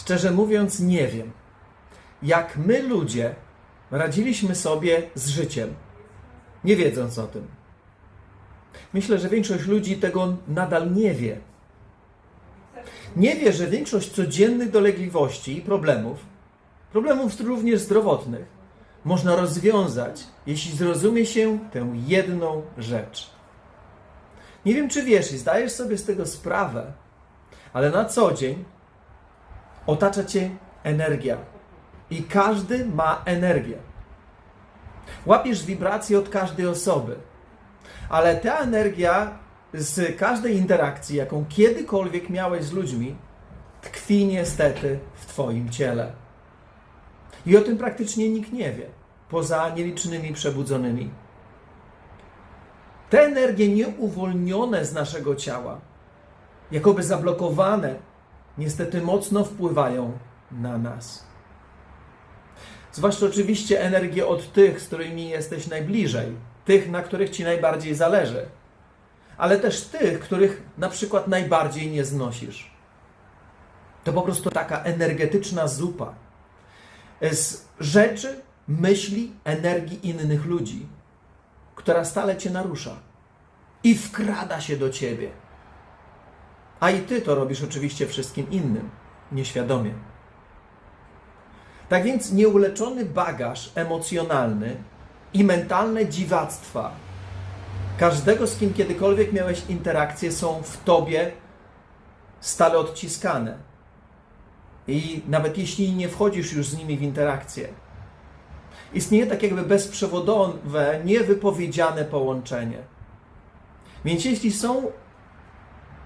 Szczerze mówiąc, nie wiem, jak my ludzie radziliśmy sobie z życiem, nie wiedząc o tym. Myślę, że większość ludzi tego nadal nie wie. Nie wie, że większość codziennych dolegliwości i problemów, problemów również zdrowotnych, można rozwiązać, jeśli zrozumie się tę jedną rzecz. Nie wiem, czy wiesz i zdajesz sobie z tego sprawę, ale na co dzień otacza cię energia. I każdy ma energię. Łapiesz wibracje od każdej osoby, ale ta energia z każdej interakcji, jaką kiedykolwiek miałeś z ludźmi, tkwi niestety w Twoim ciele. I o tym praktycznie nikt nie wie, poza nielicznymi przebudzonymi. Te energie nieuwolnione z naszego ciała, jakoby zablokowane, niestety mocno wpływają na nas. Zwłaszcza oczywiście energię od tych, z którymi jesteś najbliżej, tych, na których ci najbardziej zależy, ale też tych, których na przykład najbardziej nie znosisz. To po prostu taka energetyczna zupa z rzeczy, myśli, energii innych ludzi, która stale cię narusza i wkrada się do ciebie. A i ty to robisz oczywiście wszystkim innym, nieświadomie. Tak więc nieuleczony bagaż emocjonalny i mentalne dziwactwa każdego, z kim kiedykolwiek miałeś interakcje, są w tobie stale odciskane. I nawet jeśli nie wchodzisz już z nimi w interakcję, istnieje tak jakby bezprzewodowe, niewypowiedziane połączenie. Więc jeśli są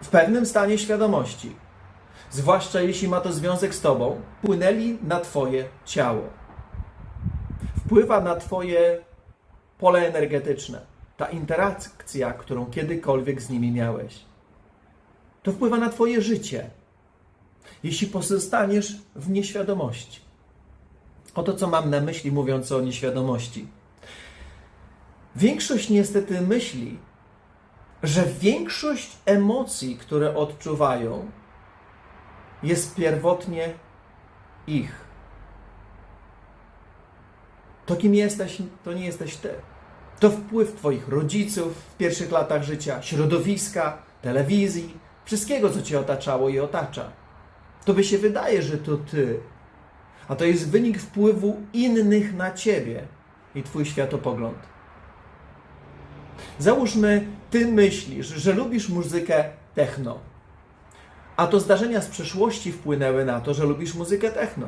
w pewnym stanie świadomości, zwłaszcza jeśli ma to związek z Tobą, wpłynęli na Twoje ciało. Wpływa na Twoje pole energetyczne, ta interakcja, którą kiedykolwiek z nimi miałeś. To wpływa na Twoje życie, jeśli pozostaniesz w nieświadomości. Oto co mam na myśli, mówiąc o nieświadomości. Większość niestety myśli, że większość emocji, które odczuwają, jest pierwotnie ich. To, kim jesteś, to nie jesteś ty. To wpływ Twoich rodziców w pierwszych latach życia, środowiska, telewizji, wszystkiego, co Cię otaczało i otacza. To by się wydaje, że to Ty, a to jest wynik wpływu innych na Ciebie i Twój światopogląd. Załóżmy, Ty myślisz, że lubisz muzykę techno, a to zdarzenia z przeszłości wpłynęły na to, że lubisz muzykę techno.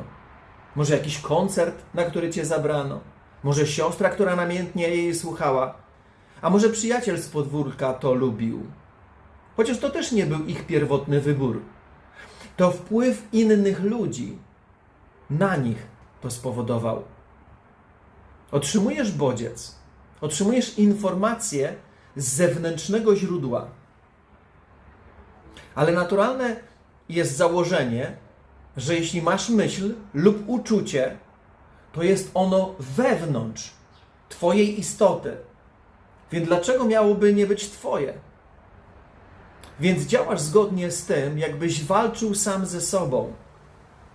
Może jakiś koncert, na który Cię zabrano, może siostra, która namiętnie jej słuchała, a może przyjaciel z podwórka to lubił. Chociaż to też nie był ich pierwotny wybór. To wpływ innych ludzi na nich to spowodował. Otrzymujesz bodziec, otrzymujesz informacje z zewnętrznego źródła. Ale naturalne jest założenie, że jeśli masz myśl lub uczucie, to jest ono wewnątrz Twojej istoty. Więc dlaczego miałoby nie być Twoje? Więc działasz zgodnie z tym, jakbyś walczył sam ze sobą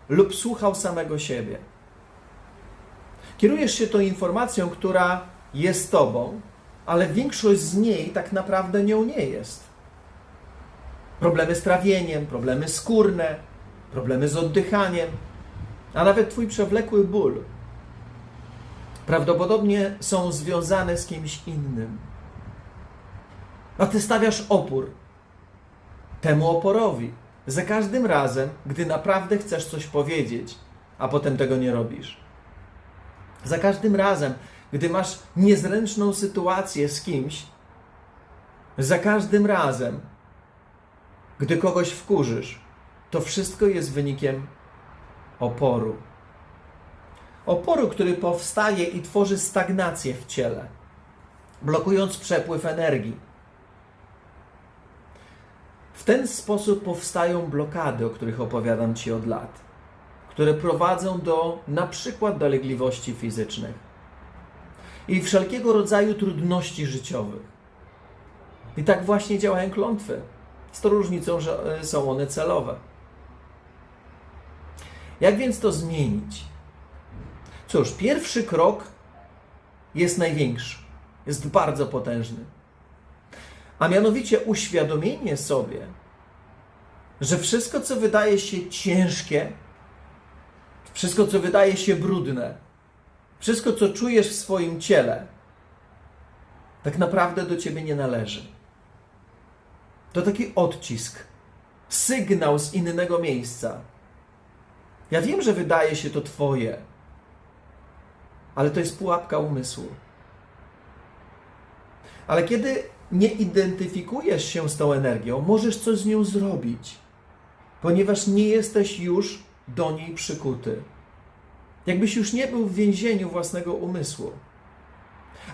lub słuchał samego siebie. Kierujesz się tą informacją, która jest Tobą, ale większość z niej tak naprawdę nią nie jest. Problemy z trawieniem, problemy skórne, problemy z oddychaniem, a nawet Twój przewlekły ból prawdopodobnie są związane z kimś innym. A Ty stawiasz opór temu oporowi za każdym razem, gdy naprawdę chcesz coś powiedzieć, a potem tego nie robisz. Za każdym razem, gdy masz niezręczną sytuację z kimś, za każdym razem, gdy kogoś wkurzysz, to wszystko jest wynikiem oporu. Oporu, który powstaje i tworzy stagnację w ciele, blokując przepływ energii. W ten sposób powstają blokady, o których opowiadam Ci od lat, które prowadzą do na przykład dolegliwości fizycznych i wszelkiego rodzaju trudności życiowych. I tak właśnie działają klątwy. Z tą różnicą, że e, są one celowe. Jak więc to zmienić? Cóż, pierwszy krok jest największy, jest bardzo potężny. A mianowicie uświadomienie sobie, że wszystko, co wydaje się ciężkie, wszystko, co wydaje się brudne, wszystko, co czujesz w swoim ciele, tak naprawdę do ciebie nie należy. To taki odcisk, sygnał z innego miejsca. Ja wiem, że wydaje się to Twoje, ale to jest pułapka umysłu. Ale kiedy nie identyfikujesz się z tą energią, możesz coś z nią zrobić, ponieważ nie jesteś już do niej przykuty. Jakbyś już nie był w więzieniu własnego umysłu.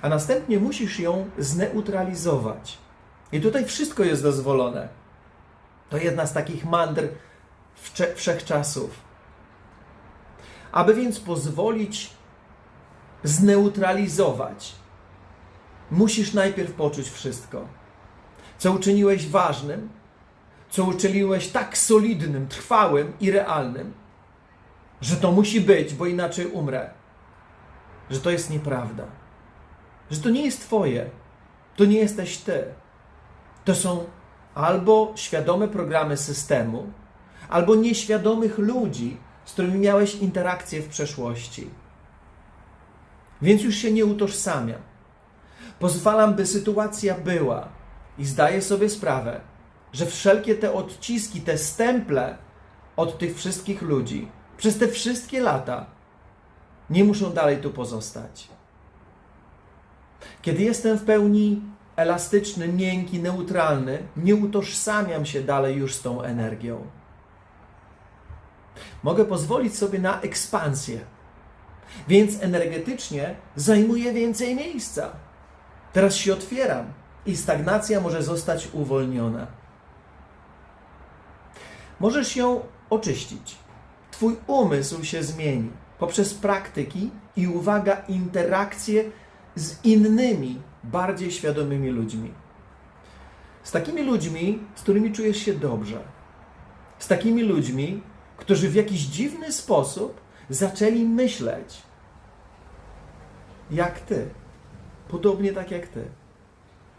A następnie musisz ją zneutralizować. I tutaj wszystko jest dozwolone. To jedna z takich wcze- wszechczasów. Aby więc pozwolić zneutralizować, musisz najpierw poczuć wszystko. Co uczyniłeś ważnym, co uczyniłeś tak solidnym, trwałym i realnym, że to musi być, bo inaczej umrę. Że to jest nieprawda. Że to nie jest Twoje. To nie jesteś Ty. To są albo świadome programy systemu, albo nieświadomych ludzi, z którymi miałeś interakcje w przeszłości. Więc już się nie utożsamiam. Pozwalam, by sytuacja była i zdaję sobie sprawę, że wszelkie te odciski, te stemple od tych wszystkich ludzi przez te wszystkie lata nie muszą dalej tu pozostać. Kiedy jestem w pełni elastyczny, miękki, neutralny, nie utożsamiam się dalej już z tą energią. Mogę pozwolić sobie na ekspansję, więc energetycznie zajmuję więcej miejsca. Teraz się otwieram i stagnacja może zostać uwolniona. Możesz ją oczyścić. Twój umysł się zmieni poprzez praktyki i uwaga, interakcje z innymi, bardziej świadomymi ludźmi. Z takimi ludźmi, z którymi czujesz się dobrze. Z takimi ludźmi, którzy w jakiś dziwny sposób zaczęli myśleć jak ty. Podobnie tak jak ty.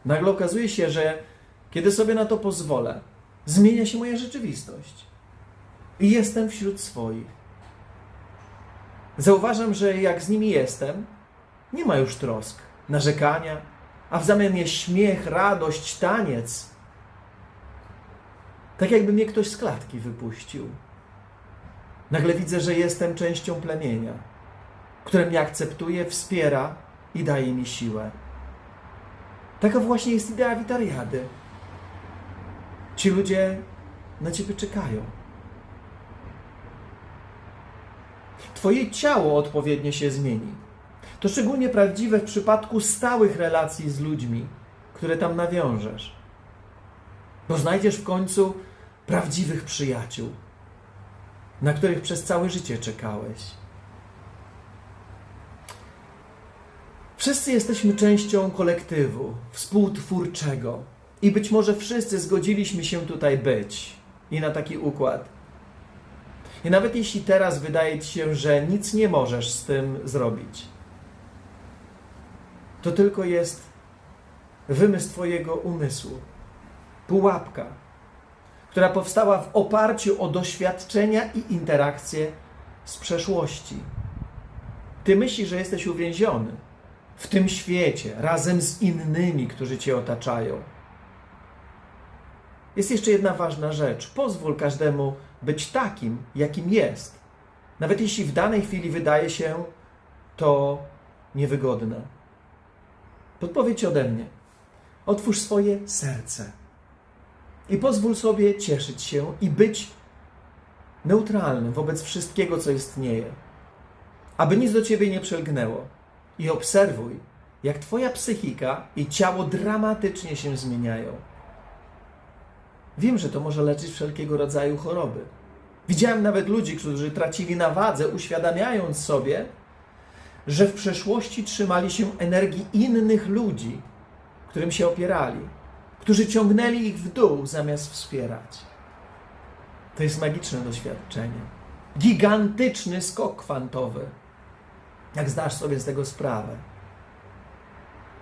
Nagle okazuje się, że kiedy sobie na to pozwolę, zmienia się moja rzeczywistość. I jestem wśród swoich. Zauważam, że jak z nimi jestem, nie ma już trosk, narzekania, a w zamian jest śmiech, radość, taniec. Tak jakby mnie ktoś z klatki wypuścił. Nagle widzę, że jestem częścią plemienia, które mnie akceptuje, wspiera i daje mi siłę. Taka właśnie jest idea witariady. Ci ludzie na ciebie czekają. Twoje ciało odpowiednio się zmieni. To szczególnie prawdziwe w przypadku stałych relacji z ludźmi, które tam nawiążesz. Bo znajdziesz w końcu prawdziwych przyjaciół, na których przez całe życie czekałeś. Wszyscy jesteśmy częścią kolektywu, współtwórczego. I być może wszyscy zgodziliśmy się tutaj być i na taki układ. I nawet jeśli teraz wydaje ci się, że nic nie możesz z tym zrobić, to tylko jest wymysł Twojego umysłu, pułapka, która powstała w oparciu o doświadczenia i interakcje z przeszłości. Ty myślisz, że jesteś uwięziony w tym świecie razem z innymi, którzy Cię otaczają. Jest jeszcze jedna ważna rzecz. Pozwól każdemu być takim, jakim jest. Nawet jeśli w danej chwili wydaje się to niewygodne. Podpowiedź ode mnie. Otwórz swoje serce i pozwól sobie cieszyć się i być neutralnym wobec wszystkiego, co istnieje. Aby nic do ciebie nie przelgnęło. I obserwuj, jak twoja psychika i ciało dramatycznie się zmieniają. Wiem, że to może leczyć wszelkiego rodzaju choroby. Widziałem nawet ludzi, którzy tracili na wadze, uświadamiając sobie, że w przeszłości trzymali się energii innych ludzi, którym się opierali, którzy ciągnęli ich w dół zamiast wspierać. To jest magiczne doświadczenie. Gigantyczny skok kwantowy. Jak zdasz sobie z tego sprawę,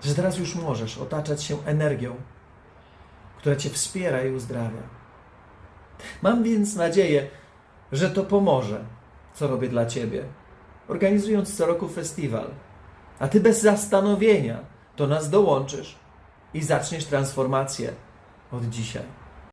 że teraz już możesz otaczać się energią, która cię wspiera i uzdrawia. Mam więc nadzieję, że to pomoże, co robię dla ciebie, organizując co roku festiwal. A ty bez zastanowienia do nas dołączysz i zaczniesz transformację od dzisiaj.